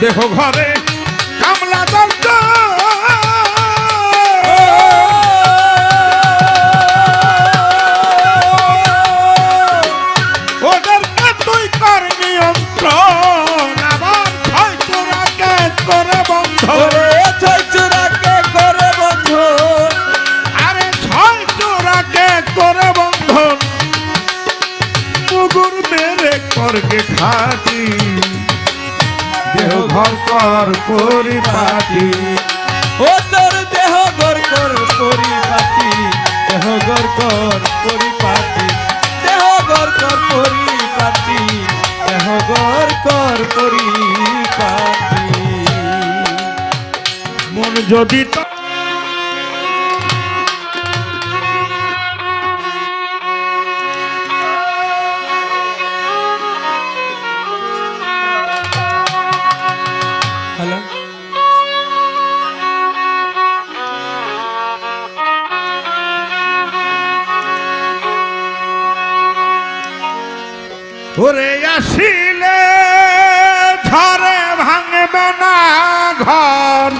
দেহ ঘরে কামলা দন্ত তুই কর নিয়ন্ত্রণ আবার ছয় চোরাকে করে কর পরিপাটি। ও তোর দেহ গর কর পরিপাটি। দেহ গর কর পরিপাটি। দেহ গর কর পরিপাটি। দেহ গর কর পরিপাটি। মন যদি ওরে আসিলে ঝরে ভাঙবে না ঘর।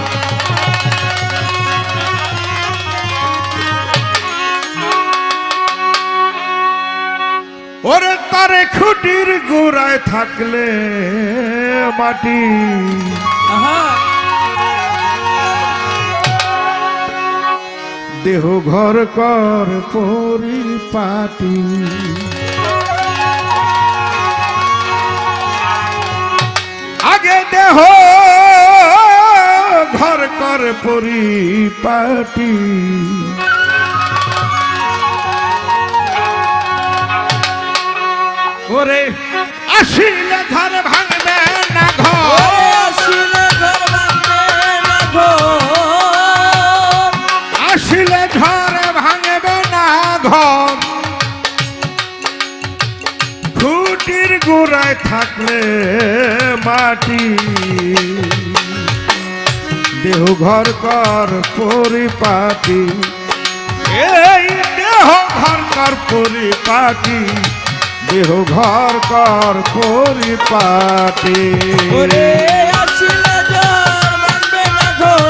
ওরে তারে খুঁটির গোড়ায় থাকলে মাটি। দেহ ঘর কর পরিপাটি। আগে দেহ। ঘর কর পরিপাটি। ওরে আসিলে ঘর ভাঙবে না ঘর। আসিলে ঘর ভাঙবে না ঘর। আসিলে ঝড় ভাঙবে না ঘর। খুঁটির গোড়ায় থাকলে মাটি। দেহ ঘর কর পরিপাটি। এই দেহ ঘর কর পরিপাটি। দেহ ঘর কর পরিপাটি। আসিলে জ্বর ভাঙবে না ঘর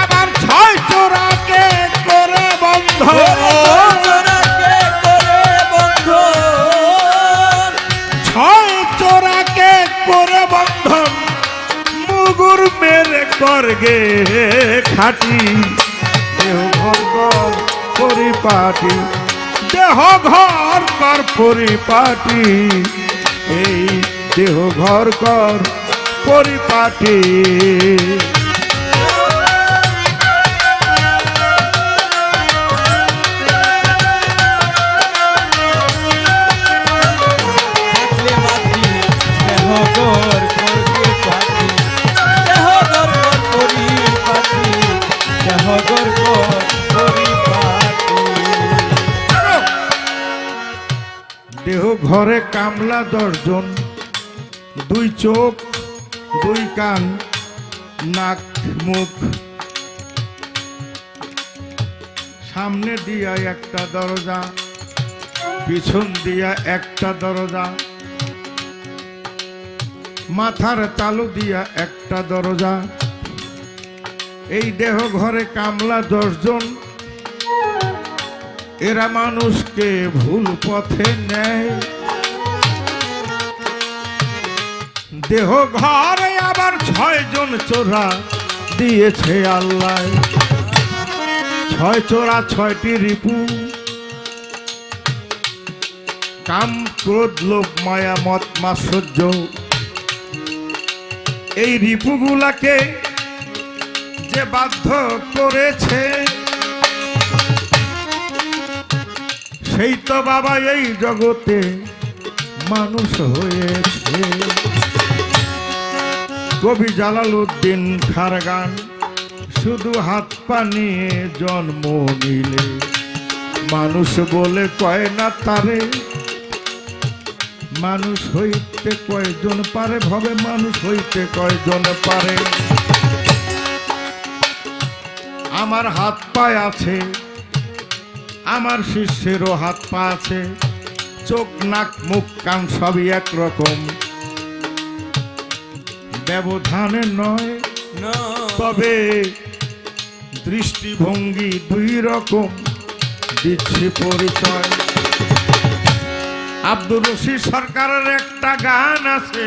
আবার ছয় চোরাকে করে ছয় চোরাকে করে বন্ধন মুগুর মেরে করগে খাটি। দেহ ঘর পরিপাটি। দেহ ঘর পরিপাটি। এই দেহ ঘর কর পরিপাটি। দেহ ঘরে কামলা দর্জন দুই চোখ দুই কান, নাক, মুখ। সামনে দিয়া একটা দরজা, পিছন দিয়া একটা দরজা। মাথার তালু দিয়া একটা দরজা। এই দেহ ঘরে কামলা দশজন। এরা মানুষকে ভুল পথে নেয়। দেহ ঘরে আবার ছয় জন চোরা দিয়েছে আল্লাহ। ছয় চোরা, ছয়টি রিপু। কাম, ক্রোধ, লোভ, মায়া মত মাশ্চর্য এই রিপুগুলাকে যে বাধ্য করেছে, সেই তো বাবা এই জগতে মানুষ হয়েছে। কবি জালালউদ্দিন খারগান, শুধু হাত পা নিয়ে জন্ম নিলে। মানুষ বলে কয় না তারে, মানুষ হইতে কয়জন পারে, ভবে মানুষ হইতে কয়জন পারে। আমার হাত পায়ে আছে, আমার শিষ্যেরও হাত পা আছে, চোখ, নাক, মুখ, কান সবই একরকম। ব্যবধানে নয়। তবে দৃষ্টিভঙ্গি দুই রকম দিচ্ছি পরিচয়। আব্দুর রশিদ সরকারের একটা গান আছে,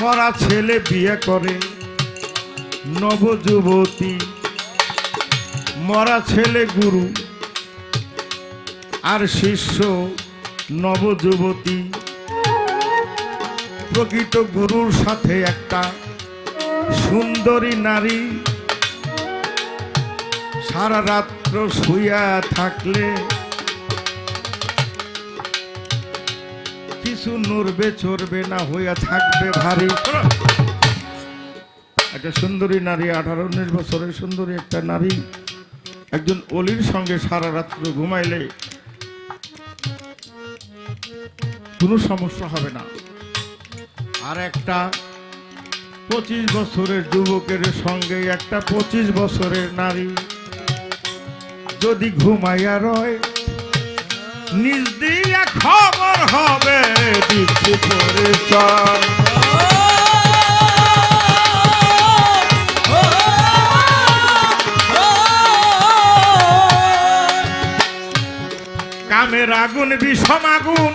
মরা ছেলে বিয়ে করে নবযুবতী। মরা ছেলে গুরু আর শিষ্য নবযুবতী। প্রকৃত গুরুর সাথে একটা সুন্দরী নারী সারা রাত্র শুইয়া থাকলে কিছু নড়বে, চড়বে না, হইয়া থাকবে ভারী। একটা সুন্দরী নারী, আঠারো, উনিশ বছরের সুন্দরী একটা নারী, একজন অলির সঙ্গে সারা রাত্র ঘুমাইলে কোনো সমস্যা হবে না। আর একটা পঁচিশ বছরের যুবকের সঙ্গে একটা পঁচিশ বছরের নারী যদি ঘুমাইয়া রয়, নিজ দিয়া খবর হবে কামের আগুন বিষম আগুন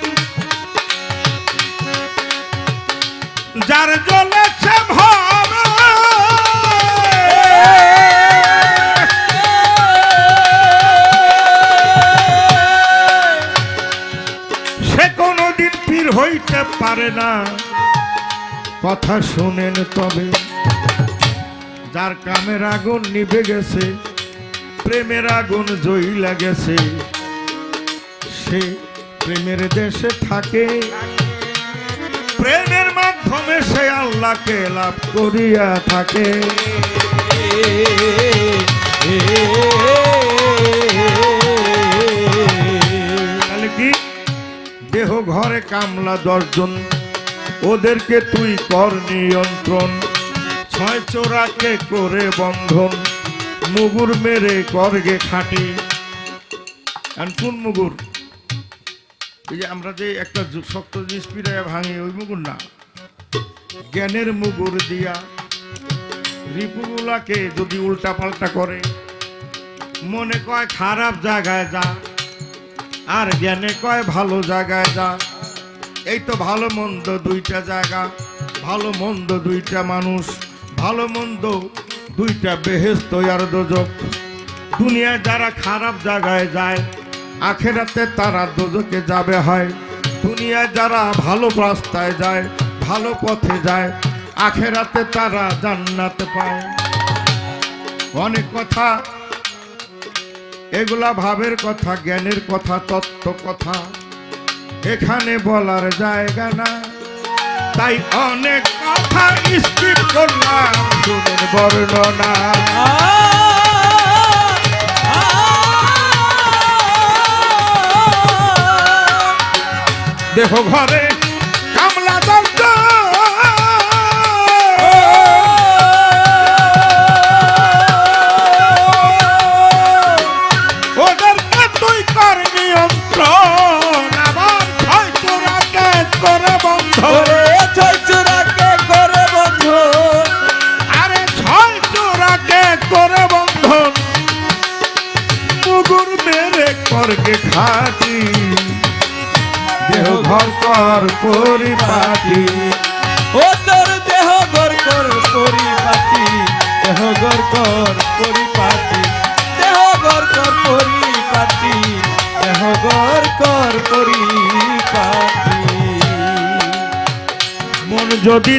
যার জ্বলেছে ভাবে সে কোনোদিন পীর হইতে পারে না। কথা শুনেন তবে, যার কামের আগুন নিভে গেছে, প্রেমের আগুন জইলা গেছে, সে প্রেমের দেশে থাকে। প্রেমের মাধ্যমে সে আল্লাহকে লাভ করিয়া থাকে। দেহ ঘরে কামলা দশজন, ওদেরকে তুই কর নিয়ন্ত্রণ। ছয় চোরাকে করে বন্ধন, মুগুর মেরে করগে খাটি। কোন মুগুর? এই যে আমরা যে একটা শক্ত জিনিস পিড়াইয়া ভাঙি, ওই মুগুর না। জ্ঞানের মুগুর দিয়া রিপুগুলাকে যদি উল্টা পাল্টা করে, মনে কয় খারাপ জায়গায় যা, আর জ্ঞানে কয় ভালো জায়গায় যা। এই তো ভালো মন্দ দুইটা জায়গা, ভালো মন্দ দুইটা মানুষ, ভালো মন্দ দুইটা বেহেস্ত আর দোজক। দুনিয়ায় যারা খারাপ জায়গায় যায়, আখেরাতে তারা দোজকে যাবে হয়। দুনিয়ায় যারা ভালো রাস্তায় যায় ভালো পথে যায়, আখেরাতে তারা জান্নাতে পায়। অনেক কথা, এগুলা ভাবের কথা, জ্ঞানের কথা, তত্ত্ব কথা। এখানে বলার জায়গা না তাই অনেক কথা স্কিপ করলাম বর্ণনা। দেহ ঘরে দেহ ঘর কর পরিপাটি। ও তোর দেহ ঘর কর পরিপাটি। দেহ ঘর কর পরিপাটি। দেহ ঘর কর পরিপাটি। দেহ ঘর কর পরিপাটি। মন যদি